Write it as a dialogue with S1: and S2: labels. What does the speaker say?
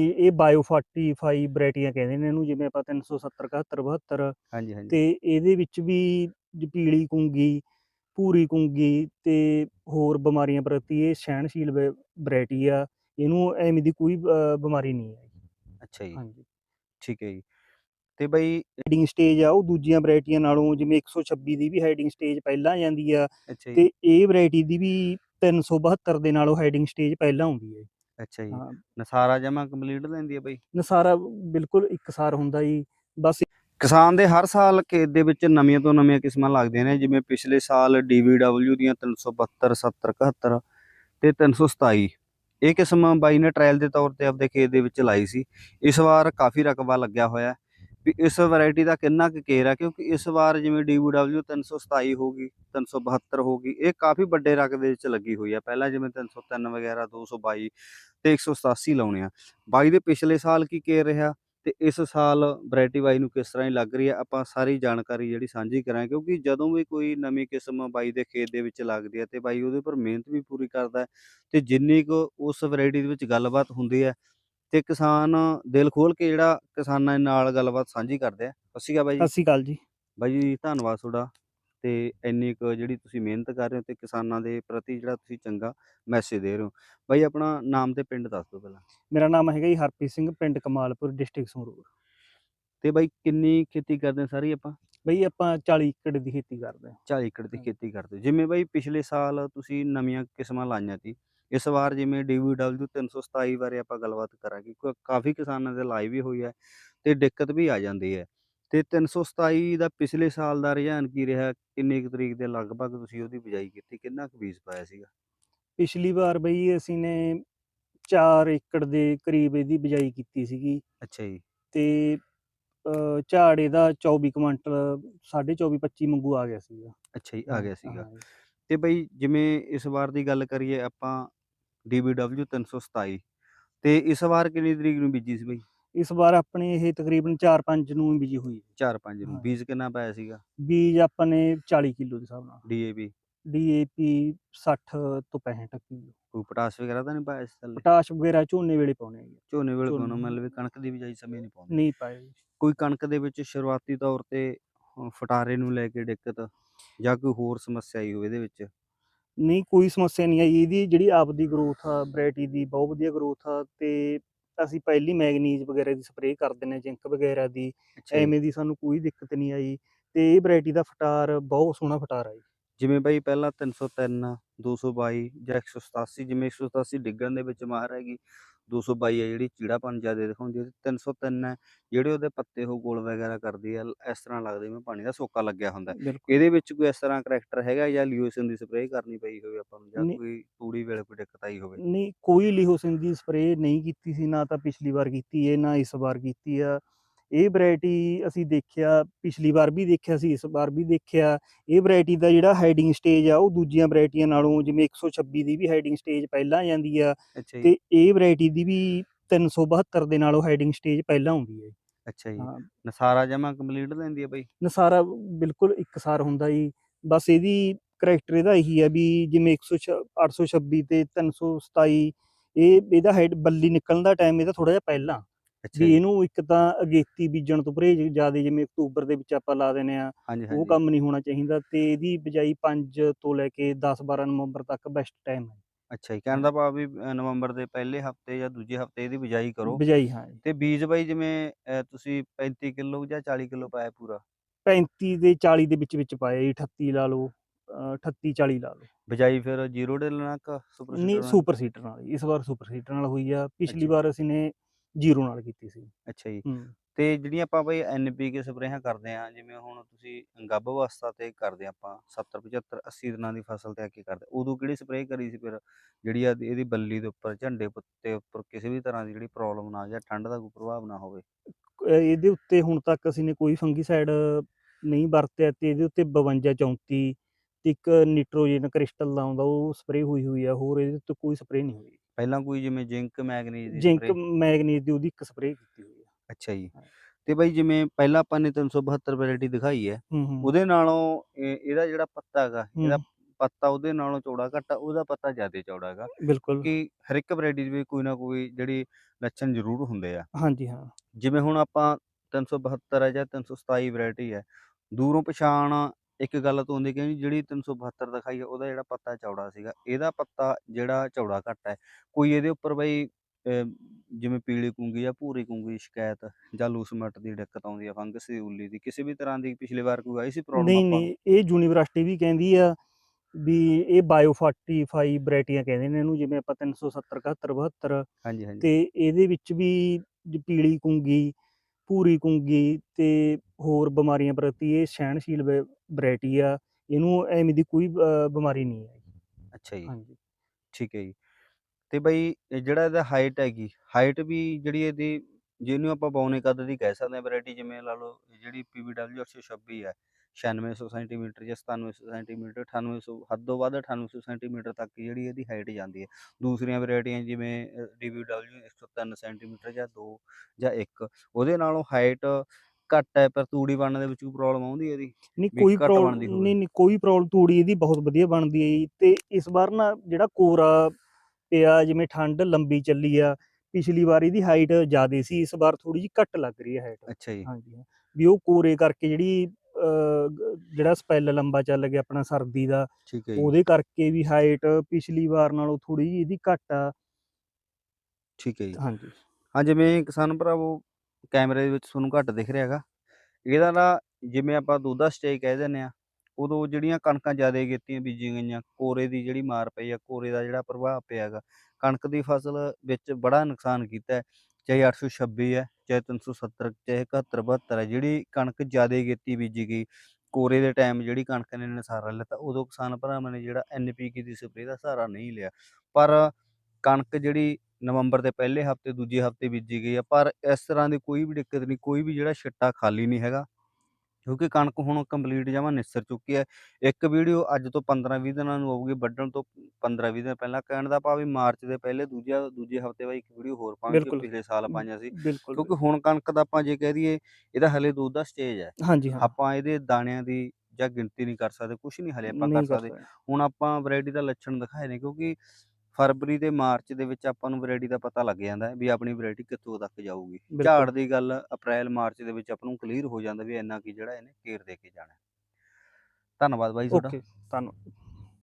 S1: ਇਹ ਬਾਇਓ 45 ਵੈਰਾਈਟੀਆਂ ਕਹਿੰਦੇ ਨੇ ਇਹਨੂੰ ਜਿਵੇਂ ਆਪਾਂ 370 71 72
S2: ਹਾਂਜੀ ਹਾਂਜੀ।
S1: ਤੇ ਇਹਦੇ ਵਿੱਚ ਵੀ ਜ- ਪੀਲੀ ਕੁੰਗੀ ਭੂਰੀ ਕੁੰਗੀ ਤੇ ਹੋਰ ਬਿਮਾਰੀਆਂ ਪ੍ਰਤੀ ਇਹ ਸਹਿਣਸ਼ੀਲ ਵੈਰਾਈਟੀ ਆ ਇਹਨੂੰ ਐਵੇਂ ਦੀ ਕੋਈ ਬਿਮਾਰੀ ਨਹੀਂ ਹੈ
S2: ਅੱਛਾ ਜੀ।
S1: ਹਾਂਜੀ।
S2: ਠੀਕ ਹੈ ਜੀ। ਤੇ ਬਈ
S1: ਹੈਡਿੰਗ ਸਟੇਜ ਆ ਉਹ ਦੂਜੀਆਂ ਵੈਰਾਈਟੀਆਂ ਨਾਲੋਂ ਜਿਵੇਂ 126 ਦੀ ਵੀ ਹੈਡਿੰਗ ਸਟੇਜ ਪਹਿਲਾਂ ਜਾਂਦੀ ਆ ਤੇ ਇਹ ਵੈਰਾਈਟੀ ਦੀ ਵੀ 372 ਦੇ ਨਾਲੋਂ ਹੈਡਿੰਗ ਸਟੇਜ ਪਹਿਲਾਂ ਆਉਂਦੀ ਹੈ
S2: ਅੱਛਾ ਜੀ
S1: ਹਾਂ।
S2: ਨਸਾਰਾ ਜਮਾ ਕੰਪਲੀਟ ਲੈਂਦੀ ਹੈ ਬਈ?
S1: ਨਸਾਰਾ ਬਿਲਕੁਲ ਇੱਕਸਾਰ ਹੁੰਦਾ ਜੀ ਬਸ
S2: ਕਿਸਾਨ ਦੇ ਹਰ ਸਾਲ ਖੇਤ ਦੇ ਵਿੱਚ ਨਵੀਆਂ ਤੋਂ ਨਵੀਆਂ ਕਿਸਮਾਂ ਲੱਗਦੀਆਂ ਨੇ ਜਿਵੇਂ ਪਿਛਲੇ ਸਾਲ DVW ਦੀਆਂ 372 70 71 ਤੇ 327 ਇਹ ਕਿਸਮ ਬਾਈ ਨੇ ਟ੍ਰਾਇਲ ਦੇ ਤੌਰ ਤੇ ਆਪਦੇ ਖੇਤ ਦੇ ਵਿੱਚ ਲਾਈ ਸੀ। ਇਸ ਵਾਰ ਕਾਫੀ ਰਕਬਾ ਲੱਗਿਆ ਹੋਇਆ ਹੈ। ਵੀ ਇਸ ਵੈਰਾਈਟੀ ਦਾ ਕਿੰਨਾ ਕੁ ਕੇਰ ਹੈ ਕਿਉਂਕਿ ਇਸ ਵਾਰ ਜਿਵੇਂ DVW 327 ਹੋ ਗਈ 372 ਹੋ ਗਈ, ਇਹ ਕਾਫੀ ਵੱਡੇ ਰਕਬੇ ਵਿੱਚ ਲੱਗੀ ਹੋਈ ਹੈ ਪਹਿਲਾਂ ਜਿਵੇਂ 303 ਵਗੈਰਾ 222 ਤੇ 187 ਲਾਉਣੇ ਆ। ਬਾਈ ਦੇ ਪਿਛਲੇ ਸਾਲ ਕੀ ਕੇਰ ਰਿਹਾ ਤੇ ਇਸ ਸਾਲ ਵੈਰਾਈਟੀ ਬਾਈ ਨੂੰ ਕਿਸ ਤਰ੍ਹਾਂ ਹੀ ਲੱਗ ਰਹੀ ਹੈ ਆਪਾਂ ਸਾਰੀ ਜਾਣਕਾਰੀ ਜਿਹੜੀ ਸਾਂਝੀ ਕਰਾਂਗੇ, ਕਿਉਂਕਿ ਜਦੋਂ ਵੀ ਕੋਈ ਨਵੀਂ ਕਿਸਮ ਬਾਈ ਦੇ ਖੇਤ ਦੇ ਵਿੱਚ ਲੱਗਦੀ ਹੈ ਤੇ ਬਾਈ ਉਹਦੇ ਉੱਪਰ ਮਿਹਨਤ ਵੀ ਪੂਰੀ ਕਰਦਾ ਹੈ ਤੇ ਜਿੰਨੀ ਕੁ ਉਸ ਵੈਰਾਈਟੀ ਦੇ ਵਿੱਚ ਗੱਲਬਾਤ ਹੁੰਦੀ ਹੈ ਤੇ ਕਿਸਾਨ ਦਿਲ ਖੋਲ ਕੇ ਜਿਹੜਾ ਕਿਸਾਨਾਂ ਨਾਲ ਗੱਲਬਾਤ ਸਾਂਝੀ ਕਰਦੇ ਆ। ਸਤਿ ਸ਼੍ਰੀ ਅਕਾਲ ਬਾਈ ਜੀ।
S1: ਸਤਿ ਸ਼੍ਰੀ ਅਕਾਲ ਜੀ।
S2: ਬਾਈ ਜੀ ਧੰਨਵਾਦ ਤੁਹਾਡਾ ਤੇ ਇੰਨੀ ਕੁ ਜਿਹੜੀ ਤੁਸੀਂ ਮਿਹਨਤ ਕਰ ਰਹੇ ਹੋ ਤੇ ਕਿਸਾਨਾਂ ਦੇ ਪ੍ਰਤੀ ਜਿਹੜਾ ਤੁਸੀਂ ਚੰਗਾ ਮੈਸੇਜ ਦੇ ਰਹੇ ਹੋ। ਬਾਈ ਆਪਣਾ ਨਾਮ ਤੇ ਪਿੰਡ ਦੱਸ ਦਿਓ ਪਹਿਲਾਂ।
S1: ਮੇਰਾ ਨਾਮ ਹੈਗਾ ਜੀ ਹਰਪ੍ਰੀਤ ਸਿੰਘ ਪਿੰਡ ਕਮਾਲਪੁਰ ਡਿਸਟ੍ਰਿਕਟ ਸੰਗਰੂਰ।
S2: ਤੇ ਬਾਈ ਕਿੰਨੀ ਖੇਤੀ ਕਰਦੇ ਸਾਰੀ ਆਪਾਂ?
S1: ਬਈ ਆਪਾਂ 40 ਏਕੜ ਦੀ ਖੇਤੀ ਕਰਦੇ ਹਾਂ।
S2: 40 ਏਕੜ ਦੀ। ਖੇਤੀ ਕਰਦੇ। ਜਿਵੇਂ ਬਾਈ ਪਿਛਲੇ ਸਾਲ ਤੁਸੀਂ ਨਵੀਆਂ ਕਿਸਮਾਂ ਲਾਈਆਂ ਸੀ ਇਸ ਵਾਰ ਜਿਵੇਂ DVW 327 ਬਾਰੇ ਆਪਾਂ ਗੱਲਬਾਤ ਕਰਾਂਗੇ ਕਾਫੀ ਕਿਸਾਨਾਂ ਦੇ ਲਾਈ ਵੀ ਹੋਈ ਹੈ ਤੇ ਦਿੱਕਤ ਵੀ ਆ ਜਾਂਦੀ ਹੈ। ਤੇ 327 ਦਾ ਪਿਛਲੇ ਸਾਲ ਦਾ ਰੁਝਾਨ ਕੀ ਰਿਹਾ ਕਿੰਨੀ ਕੁ ਤਰੀਕ ਦੇ ਲਗਭਗ ਤੁਸੀਂ ਉਹਦੀ ਬਿਜਾਈ ਕੀਤੀ ਕਿੰਨਾ ਕੁ ਬੀਜ ਪਾਇਆ ਸੀਗਾ?
S1: ਪਿਛਲੀ ਵਾਰ ਬਈ ਅਸੀਂ ਨੇ 4 ਏਕੜ ਦੇ ਕਰੀਬ ਇਹਦੀ ਬਿਜਾਈ ਕੀਤੀ ਸੀਗੀ।
S2: ਅੱਛਾ ਜੀ।
S1: ਤੇ ਝਾੜ ਇਹਦਾ 24 ਕੁਇੰਟਲ 24.5 25 ਮੰਗੂ ਆ ਗਿਆ ਸੀਗਾ।
S2: ਅੱਛਾ ਜੀ ਆ ਗਿਆ ਸੀਗਾ। ਤੇ ਬਈ ਜਿਵੇਂ ਇਸ ਵਾਰ ਦੀ ਗੱਲ ਕਰੀਏ ਆਪਾਂ DVW 327 ਤੇ ਇਸ ਵਾਰ ਕਿੰਨੀ ਤਰੀਕ ਨੂੰ ਬੀਜੀ ਸੀ ਬਈ?
S1: ਇਸ ਵਾਰ ਆਪਣੀ ਇਹ ਤਕਰੀਬਨ 4-5 ਨੂੰ ਹੀ ਬੀਜੀ ਹੋਈ ਹੈ।
S2: 4-5 ਨੂੰ।
S1: ਹਾਂ।
S2: ਬੀਜ ਕਿੰਨਾ ਪਾਇਆ ਸੀਗਾ?
S1: ਬੀਜ ਆਪਾਂ ਨੇ 40 ਕਿਲੋ ਦੇ ਹਿਸਾਬ ਨਾਲ।
S2: DAP
S1: ਡੀਏਪੀ 60 ਤੋਂ 65 ਕਿਲੋ
S2: ਕੋਈ ਪਟਾਸ ਵਗੈਰਾ ਤਾਂ ਨਹੀਂ ਪਾਇਆ ਇਸ ਥੱਲੇ
S1: ਪਟਾਸ਼ ਵਗੈਰਾ ਝੋਨੇ ਵੇਲੇ ਪਾਉਣੇ ਆ ਜੀ।
S2: ਝੋਨੇ ਵੇਲੇ
S1: ਝੋਨੇ।
S2: ਮਤਲਬ ਵੀ ਕਣਕ ਦੀ ਬਿਜਾਈ ਸਮੇਂ ਨਹੀਂ ਪਾਉਂਦੇ।
S1: ਨਹੀਂ ਪਾਏ ਜੀ।
S2: ਕੋਈ ਕਣਕ ਦੇ ਵਿੱਚ ਸ਼ੁਰੂਆਤੀ ਤੌਰ ਤੇ ਅ, ਫਟਾਰੇ ਨੂੰ ਲੈ ਕੇ ਦਿੱਕਤ ਜਾਂ ਕੋਈ ਹੋਰ ਸਮੱਸਿਆ ਆਈ ਹੋਵੇ ਇਹਦੇ ਵਿੱਚ?
S1: ਨਹੀਂ ਕੋਈ ਸਮੱਸਿਆ ਨਹੀਂ ਆਈ। ਇਹਦੀ ਜਿਹੜੀ ਆਪਦੀ ਗਰੋਥ ਆ ਵੈਰਾਈਟੀ ਦੀ ਬਹੁਤ ਵਧੀਆ ਗਰੋਥ ਆ ਤੇ ਅਸੀਂ ਪਹਿਲੀ ਮੈਗਨੀਜ਼ ਵਗੈਰਾ ਦੀ ਸਪਰੇਅ ਕਰ ਦਿੰਨੇ ਜਿੰਕ ਵਗੈਰਾ ਦੀ। ਐਵੇਂ ਦੀ ਸਾਨੂੰ ਕੋਈ ਦਿੱਕਤ ਨਹੀਂ ਆਈ ਤੇ ਇਹ ਵੈਰਾਈਟੀ ਦਾ ਫਟਾਰ ਬਹੁਤ ਸੋਹਣਾ ਫਟਾਰ ਆ ਜੀ।
S2: ਜਿਵੇਂ ਬਈ ਪਹਿਲਾਂ 303 222 ਜਾਂ 187 ਜਿਵੇਂ 187 ਡਿੱਗਣ ਦੇ ਵਿੱਚ ਮਾਹਰ ਹੈਗੀ 222 ਹੈ ਜਿਹੜੀ ਚੀੜਾਪਨ ਜ਼ਿਆਦਾ ਦਿਖਾਉਂਦੀ ਹੈ ਤੇ 303 ਹੈ ਜਿਹੜੇ ਉਹਦੇ ਪੱਤੇ ਉਹ ਗੋਲ ਵਗੈਰਾ ਕਰਦੀ ਹੈ ਇਸ ਤਰ੍ਹਾਂ ਲੱਗਦਾ ਜਿਵੇਂ ਪਾਣੀ ਦਾ ਸੋਕਾ ਲੱਗਿਆ ਹੁੰਦਾ। ਇਹਦੇ ਵਿੱਚ ਕੋਈ ਇਸ ਤਰ੍ਹਾਂ ਕਰੈਕਟਰ ਹੈਗਾ ਜਾਂ ਲਿਓਸਿਨ ਦੀ ਸਪਰੇਅ ਕਰਨੀ ਪਈ ਹੋਵੇ ਆਪਾਂ ਨੂੰ ਜਾਂ। ਕੋਈ ਤੂੜੀ ਵੇਲੇ ਕੋਈ ਦਿੱਕਤ ਆਈ ਹੋਵੇ?
S1: ਨਹੀਂ ਕੋਈ ਲਿਹੋਸਿਨ ਦੀ ਸਪਰੇਅ ਨਹੀਂ ਕੀਤੀ ਸੀ ਨਾ ਤਾਂ ਪਿਛਲੀ ਵਾਰ ਕੀਤੀ ਹੈ ਨਾ ਇਸ ਵਾਰ ਕੀਤੀ ਆ। ਇਹ ਵੈਰਾਈਟੀ ਅਸੀਂ ਦੇਖਿਆ ਪਿਛਲੀ ਵਾਰ ਵੀ ਦੇਖਿਆ ਸੀ ਇਸ ਵਾਰ ਵੀ ਦੇਖਿਆ। ਇਹ ਵੈਰਾਈਟੀ ਦਾ ਜਿਹੜਾ ਹੈਡਿੰਗ ਸਟੇਜ ਆ ਉਹ ਦੂਜੀਆਂ ਵੈਰਾਈਟੀਆਂ ਨਾਲੋਂ ਜਿਵੇਂ 126 ਦੀ ਵੀ ਹੈਡਿੰਗ ਸਟੇਜ ਪਹਿਲਾਂ ਆ ਜਾਂਦੀ ਆ ਤੇ ਇਹ ਵੈਰਾਈਟੀ ਦੀ ਵੀ 372 ਦੇ ਨਾਲੋਂ ਹੈਡਿੰਗ ਸਟੇਜ ਪਹਿਲਾਂ ਆਉਂਦੀ ਹੈ
S2: ਅੱਛਾ ਜੀ। ਨਸਾਰਾ ਜਮਾ ਕੰਪਲੀਟ ਲੈਂਦੀ ਹੈ ਬਈ?
S1: ਨਸਾਰਾ ਬਿਲਕੁਲ ਇੱਕਸਾਰ ਹੁੰਦਾ ਜੀ। ਬਸ ਇਹਦੀ ਕਰੈਕਟਰ ਇਹਦਾ ਇਹੀ ਹੈ ਵੀ ਜਿਵੇਂ 100 826 ਤੇ 327 ਇਹ ਇਹਦਾ ਹੈਡ ਬੱਲੀ ਨਿਕਲਣ ਦਾ ਟਾਈਮ ਇਹਦਾ ਥੋੜਾ ਜਿਹਾ ਪਹਿਲਾਂ। ਵੀ ਇਹਨੂੰ ਇੱਕ ਤਾਂ ਅਗੇਤੀ ਬੀਜਣ ਤੋਂ ਪਰਹੇਜ਼ ਜ਼ਿਆਦਾ ਜਿਵੇਂ ਅਕਤੂਬਰ ਦੇ ਵਿੱਚ ਆਪਾਂ ਲਾ ਦਿੰਦੇ ਆ ਉਹ ਕੰਮ ਨਹੀਂ ਹੋਣਾ ਚਾਹੀਦਾ ਤੇ ਇਹਦੀ ਬਿਜਾਈ 5 ਤੋਂ ਲੈ ਕੇ 10 12 ਨਵੰਬਰ ਤੱਕ ਬੈਸਟ ਟਾਈਮ ਹੈ
S2: ਅੱਛਾ ਜੀ ਕਹਿਣ ਦਾ ਭਾਵ ਵੀ ਨਵੰਬਰ ਦੇ ਪਹਿਲੇ ਹਫ਼ਤੇ ਜਾਂ ਦੂਜੇ ਹਫ਼ਤੇ ਇਹਦੀ ਬਿਜਾਈ ਕਰੋ
S1: ਬਿਜਾਈ ਹਾਂ।
S2: ਤੇ ਬੀਜ ਬਾਈ ਜਿਵੇਂ ਤੁਸੀਂ 35 ਕਿਲੋ ਜਾਂ 40 ਕਿਲੋ ਪਾਇਆ ਪੂਰਾ
S1: 35 ਦੇ 40 ਦੇ ਵਿੱਚ ਵਿੱਚ ਪਾਇਆ ਜੀ 38 ਲਾ ਲਓ ਅ, 38 40 ਲਾ ਲਓ
S2: ਬਿਜਾਈ ਫਿਰ ਜ਼ੀਰੋ ਡੇ ਲੈਣਾ ਕਿ ਸੁਪਰ
S1: ਨਹੀਂ
S2: ਸੀਡਰ ਨਾਲ?
S1: ਸੁਪਰ ਸੀਟਰ ਨਾਲ। ਇਸ ਵਾਰ ਸੁਪਰ ਸੀਟਰ ਨਾਲ ਹੋਈ ਆ ਪਿਛਲੀ। ਵਾਰ ਅਸੀਂ ਨੇ ਜ਼ੀਰੋ ਨਾਲ ਕੀਤੀ ਸੀ।
S2: ਅੱਛਾ ਜੀ।
S1: ਹੂੰ।
S2: ਤੇ ਜਿਹੜੀਆਂ ਆਪਾਂ ਬਈ ਐਨਪੀਕੇ ਸਪਰੇਹਾਂ ਕਰਦੇ ਆ ਜਿਵੇਂ ਹੁਣ ਤੁਸੀਂ ਗੱਭ ਅਵਸਥਾ ਤੇ ਕਰਦੇ ਆ ਆਪਾਂ 70 75 80 ਦਿਨਾਂ ਦੀ ਫਸਲ ਤੇ ਆ ਕੇ ਕਰਦੇ ਉਦੋਂ ਕਿਹੜੀ ਸਪਰੇਅ ਕਰੀ ਸੀ ਫਿਰ? ਜਿਹੜੀ ਆ ਇਹਦੀ ਬੱਲੀ ਦੇ ਉੱਪਰ ਝੰਡੇ ਪੱਤੇ ਉੱਪਰ ਕਿਸੇ ਵੀ ਤਰ੍ਹਾਂ ਦੀ ਜਿਹੜੀ ਪ੍ਰੋਬਲਮ ਨਾ ਜਾਂ ਠੰਡ ਦਾ ਕੋਈ ਪ੍ਰਭਾਵ ਨਾ ਹੋਵੇ?
S1: ਇਹਦੇ ਉੱਤੇ ਹੁਣ ਤੱਕ ਅਸੀਂ ਨੇ ਕੋਈ ਫੰਗੀਸਾਈਡ ਨਹੀਂ ਵਰਤਿਆ ਤੇ ਇਹਦੇ ਉੱਤੇ 52 34 ਤੇ ਇੱਕ ਨਿਟਰੋਜਨ ਕ੍ਰਿਸਟਲ ਦਾ ਆਉਂਦਾ ਉਹ ਸਪਰੇਅ ਹੋਈ ਹੋਈ ਆ ਹੋਰ ਇਹਦੇ ਉੱਤੇ ਕੋਈ ਸਪਰੇਅ ਨਹੀਂ ਹੋਈ।
S2: ਪਹਿਲਾਂ ਕੋਈ ਜਿਵੇਂ ਜ਼ਿੰਕ ਮੈਗਨੀਜ਼ ਦੀ
S1: ਜਿੰਕ
S2: spray?
S1: ਮੈਗਨੀਜ਼ ਦੀ ਉਹਦੀ ਇੱਕ ਸਪਰੇਅ ਕੀਤੀ ਹੋਈ ਆ
S2: ਅੱਛਾ ਜੀ।
S1: ਹਾਂ।
S2: ਤੇ ਬਈ ਜਿਵੇਂ ਪਹਿਲਾਂ ਆਪਾਂ ਨੇ 372 ਵੈਰਾਈਟੀ ਦਿਖਾਈ ਹੈ
S1: ਹੂੰ ਹੂੰ।
S2: ਉਹਦੇ ਨਾਲੋਂ ਇਹ- ਇਹਦਾ ਜਿਹੜਾ ਪੱਤਾ ਹੈਗਾ ਇਹਦਾ
S1: ਹੂੰ।
S2: ਪੱਤਾ ਉਹਦੇ ਨਾਲੋਂ ਚੌੜਾ ਘੱਟ ਆ ਉਹਦਾ ਪੱਤਾ ਜ਼ਿਆਦਾ ਚੌੜਾ ਹੈਗਾ।
S1: ਬਿਲਕੁਲ।
S2: ਕਿ ਹਰ ਇੱਕ ਵੈਰਾਈਟੀ ਦੇ ਵਿੱਚ ਕੋਈ ਨਾ ਕੋਈ ਜਿਹੜੀ ਲੱਛਣ ਜ਼ਰੂਰ ਹੁੰਦੇ ਆ।
S1: ਹਾਂਜੀ ਹਾਂ।
S2: ਜਿਵੇਂ ਹੁਣ ਆਪਾਂ 372 ਹੈ ਜਾਂ 327 ਵੈਰਾਈਟੀ ਹੈ ਦੂਰੋਂ ਪਛਾਣ ਇੱਕ ਗੱਲ ਤੋਂ ਹੁੰਦੀ ਕਿ ਜਿਹੜੀ 372 ਦਿਖਾਈ ਹੈ ਉਹਦਾ ਜਿਹੜਾ ਪੱਤਾ ਚੌੜਾ ਸੀਗਾ ਇਹਦਾ ਪੱਤਾ ਜਿਹੜਾ ਚੌੜਾ ਘੱਟ ਹੈ ਕੋਈ ਇਹਦੇ ਉੱਪਰ ਬਈ ਜਿਵੇਂ ਪੀਲੀ ਕੁੰਗੀ ਜਾਂ ਭੂਰੀ ਕੁੰਗੀ ਸ਼ਿਕਾਇਤ ਜਾਂ ਲੂਸ ਮੱਟ ਦੀ ਦਿੱਕਤ ਆਉਂਦੀ ਆ ਫੰਗਸ ਦੀ ਉੱਲੀ ਦੀ ਕਿਸੇ ਵੀ ਤਰ੍ਹਾਂ ਦੀ ਪਿਛਲੀ ਵਾਰ ਕੋਈ ਆਈ ਸੀ ਪ੍ਰੋਬਲਮ
S1: ਨਹੀਂ? ਨਹੀਂ ਇਹ ਯੂਨੀਵਰਸਿਟੀ ਵੀ ਕਹਿੰਦੀ ਆ ਵੀ ਇਹ ਬਾਇਓ 45 ਵੈਰਾਈਟੀਆਂ ਕਹਿੰਦੇ ਨੇ ਇਹਨੂੰ ਜਿਵੇਂ ਆਪਾਂ 370 71 72
S2: ਹਾਂਜੀ ਹਾਂਜੀ
S1: ਤੇ ਇਹਦੇ ਵਿੱਚ ਵੀ ਪੀਲੀ ਕੁੰਗੀ ਭੂਰੀ ਕੁੰਗੀ ਤੇ ਹੋਰ ਬਿਮਾਰੀਆਂ ਪ੍ਰਤੀ ਇਹ ਸਹਿਣਸ਼ੀਲ ਵੈਰਾਈਟੀ ਆ ਇਹਨੂੰ ਐਵੇਂ ਦੀ ਕੋਈ ਅ, ਬਿਮਾਰੀ ਨਹੀਂ ਹੈ
S2: ਅੱਛਾ ਜੀ।
S1: ਹਾਂਜੀ।
S2: ਠੀਕ ਹੈ ਜੀ। ਤੇ ਬਈ ਇਹ ਜਿਹੜਾ ਇਹਦਾ ਹਾਈਟ ਹੈਗੀ ਹਾਈਟ ਵੀ ਜਿਹੜੀ ਇਹਦੀ ਜਿਹਨੂੰ ਆਪਾਂ ਬੌਨੇ ਕੱਦ ਦੀ ਕਹਿ ਸਕਦੇ ਹਾਂ ਵੈਰਾਈਟੀ ਜਿਵੇਂ ਲਾ ਲਓ ਜਿਹੜੀ PBW 826 ਹੈ 9600 ਸੈਂਟੀਮੀਟਰ ਜਾਂ 9700 ਸੈਂਟੀਮੀਟਰ 9800 ਹੱਦੋਂ ਵੱਧ 9800 ਸੈਂਟੀਮੀਟਰ ਤੱਕ ਜਿਹੜੀ ਇਹਦੀ ਹਾਈਟ ਜਾਂਦੀ ਹੈ। ਦੂਸਰੀਆਂ ਵੈਰਾਈਟੀਆਂ ਜਿਵੇਂ DBW 103 ਸੈਂਟੀਮੀਟਰ ਜਾਂ 2 ਜਾਂ 1 ਉਹਦੇ ਨਾਲੋਂ ਹਾਈਟ ਘੱਟ ਹੈ ਪਰ ਤੂੜੀ ਬਣਨ ਦੇ ਵਿੱਚ ਕੋਈ ਪ੍ਰੋਬਲਮ ਆਉਂਦੀ ਹੈ ਇਹਦੀ?
S1: ਨਹੀਂ
S2: ਵੀ
S1: ਕੋਈ
S2: ਘੱਟ
S1: ਪ੍ਰੋਬਲਮ
S2: ਬਣਦੀ ਹੋਵੇ।
S1: ਨਹੀਂ ਨਹੀਂ ਕੋਈ ਪ੍ਰੋਬਲਮ ਤੂੜੀ ਇਹਦੀ ਬਹੁਤ ਵਧੀਆ ਬਣਦੀ ਹੈ ਜੀ। ਤੇ ਇਸ ਵਾਰ ਨਾ ਜਿਹੜਾ ਕੋਰਾ ਪਿਆ ਜਿਵੇਂ ਠੰਡ ਲੰਬੀ ਚੱਲੀ ਆ ਪਿਛਲੀ ਵਾਰ ਇਹਦੀ ਹਾਈਟ ਜ਼ਿਆਦੇ ਸੀ ਇਸ ਵਾਰ ਥੋੜੀ ਜਿਹੀ ਘੱਟ ਲੱਗ ਰਹੀ ਹੈ ਹਾਈਟ
S2: ਅੱਛਾ ਜੀ।
S1: ਹਾਂਜੀ ਹਾਂ। ਵੀ ਉਹ ਕੋਰੇ ਕਰਕੇ ਜਿਹੜੀ ਅਹ, ਗ- ਜਿਹੜਾ ਸਪੈਲ ਲੰਬਾ ਚੱਲ ਗਿਆ ਆਪਣਾ ਸਰਦੀ ਦਾ
S2: ਠੀਕ ਹੈ ਜੀ।
S1: ਉਹਦੇ ਕਰਕੇ ਵੀ ਹਾਈਟ ਪਿਛਲੀ ਵਾਰ ਨਾਲੋਂ ਥੋੜੀ ਜਿਹੀ ਇਹਦੀ ਘੱਟ ਆ।
S2: ਠੀਕ ਹੈ ਜੀ।
S1: ਹਾਂਜੀ।
S2: ਹਾਂ ਜਿਵੇਂ ਕਿਸਾਨ ਭਰਾਵੋ ਕੈਮਰੇ ਦੇ ਵਿੱਚ ਤੁਹਾਨੂੰ ਘੱਟ ਦਿਖ ਰਿਹਾ ਹੈਗਾ। ਇਹਦਾ ਨਾ ਜਿਵੇਂ ਆਪਾਂ ਦੁੱਧਾ ਸਟੇਜ ਕਹਿ ਦਿੰਦੇ ਆ ਉਦੋਂ ਜਿਹੜੀਆਂ ਕਣਕਾਂ ਜ਼ਿਆਦਾ ਗੇਤੀਆਂ ਬੀਜੀਆਂ ਗਈਆਂ, ਕੋਰੇ ਦੀ ਜਿਹੜੀ ਮਾਰ ਪਈ ਆ, ਕੋਰੇ ਦਾ ਜਿਹੜਾ ਪ੍ਰਭਾਵ ਪਿਆ ਹੈਗਾ, ਕਣਕ ਦੀ ਫਸਲ ਵਿੱਚ ਬੜਾ ਨੁਕਸਾਨ ਕੀਤਾ ਹੈ। ਚਾਹੇ 826 ਹੈ, ਚਾਹੇ 370 ਚਾਹੇ 71 72 ਹੈ, ਜਿਹੜੀ ਕਣਕ ਜ਼ਿਆਦਾ ਗੇਤੀ ਬੀਜੀ ਗਈ, ਕੋਰੇ ਦੇ ਟਾਈਮ ਜਿਹੜੀ ਕਣਕ ਨੇ ਨਸਾਰਾ ਲਿੱਤਾ ਉਦੋਂ ਕਿਸਾਨ ਭਰਾਵਾਂ ਨੇ ਜਿਹੜਾ ਐਨਪੀਕੇ ਦੀ ਸਪਰੇਅ ਦਾ ਸਹਾਰਾ ਨਹੀਂ ਲਿਆ। ਪਰ ਕਣਕ ਜਿਹੜੀ ਨਵੰਬਰ ਦੇ ਪਹਿਲੇ ਹਫ਼ਤੇ ਦੂਜੇ ਹਫ਼ਤੇ ਬੀਜੀ ਗਈ ਆ ਪਰ ਇਸ ਤਰ੍ਹਾਂ ਦੀ ਕੋਈ ਵੀ ਦਿੱਕਤ ਨਹੀਂ ਕੋਈ ਵੀ ਜਿਹੜਾ ਛਿੱਟਾ ਖਾਲੀ ਨਹੀਂ ਹੈਗਾ ਕਿਉਂਕਿ ਕਣਕ ਹੁਣ ਕੰਪਲੀਟ ਜਮਾ ਨਿਸਰ ਚੁੱਕੀ ਹੈ। ਇੱਕ ਵੀਡੀਓ ਅੱਜ ਤੋਂ 15-20 ਦਿਨਾਂ ਨੂੰ ਆਊਗੀ ਵੱਢਣ ਤੋਂ 15-20 ਦਿਨ ਪਹਿਲਾਂ ਕਹਿਣ ਦਾ ਭਾਵ ਵੀ ਮਾਰਚ ਦੇ ਪਹਿਲੇ ਦੂਜੇ ਦੂਜੇ ਹਫ਼ਤੇ ਬਾਅਦ ਇੱਕ ਵੀਡੀਓ ਹੋਰ ਪਾਵਾਂਗੇ। ਪਿਛਲੇ ਸਾਲ ਪਾਈਆਂ ਸੀ। ਕਿਉਂਕਿ ਹੁਣ ਕਣਕ ਦਾ ਆਪਾਂ ਜੇ ਕਹਿ ਦਈਏ ਇਹਦਾ ਹਲੇ ਦੁੱਧ ਦਾ ਸਟੇਜ ਹੈ। ਆਪਾਂ ਇਹਦੇ ਦਾਣਿਆਂ ਦੀ ਜਾਂ ਗਿਣਤੀ ਨਹੀਂ ਕਰ ਸਕਦੇ ਕੁਝ ਨਹੀਂ ਹਲੇ ਆਪਾਂ ਕਰ ਸਕਦੇ। ਹੁਣ ਆਪਾਂ ਵੈਰਾਈਟੀ ਦਾ ਲੱਛਣ ਦਿਖਾਏ ਨੇ ਕਿਉਂਕਿ ਫਰਵਰੀ ਤੇ ਮਾਰਚ ਦੇ ਵਿੱਚ ਆਪਾਂ ਨੂੰ ਵੈਰਾਈਟੀ ਦਾ ਪਤਾ ਲੱਗ ਜਾਂਦਾ ਹੈ ਵੀ ਆਪਣੀ ਵੈਰਾਈਟੀ ਕਿੱਥੋਂ ਤੱਕ ਜਾਊਗੀ। ਝਾੜ ਦੀ ਗੱਲ ਅਪ੍ਰੈਲ ਮਾਰਚ ਦੇ ਵਿੱਚ ਆਪਾਂ ਨੂੰ ਕਲੀਅਰ ਹੋ ਜਾਂਦਾ ਵੀ ਇੰਨਾ ਕੀ ਜਿਹੜਾ ਇਹਨੇ ਕੇਅਰ ਦੇ ਕੇ ਜਾਣਾ। ਧੰਨਵਾਦ ਬਾਈ ਤੁਹਾਡਾ
S1: ਧੰਨਵਾਦ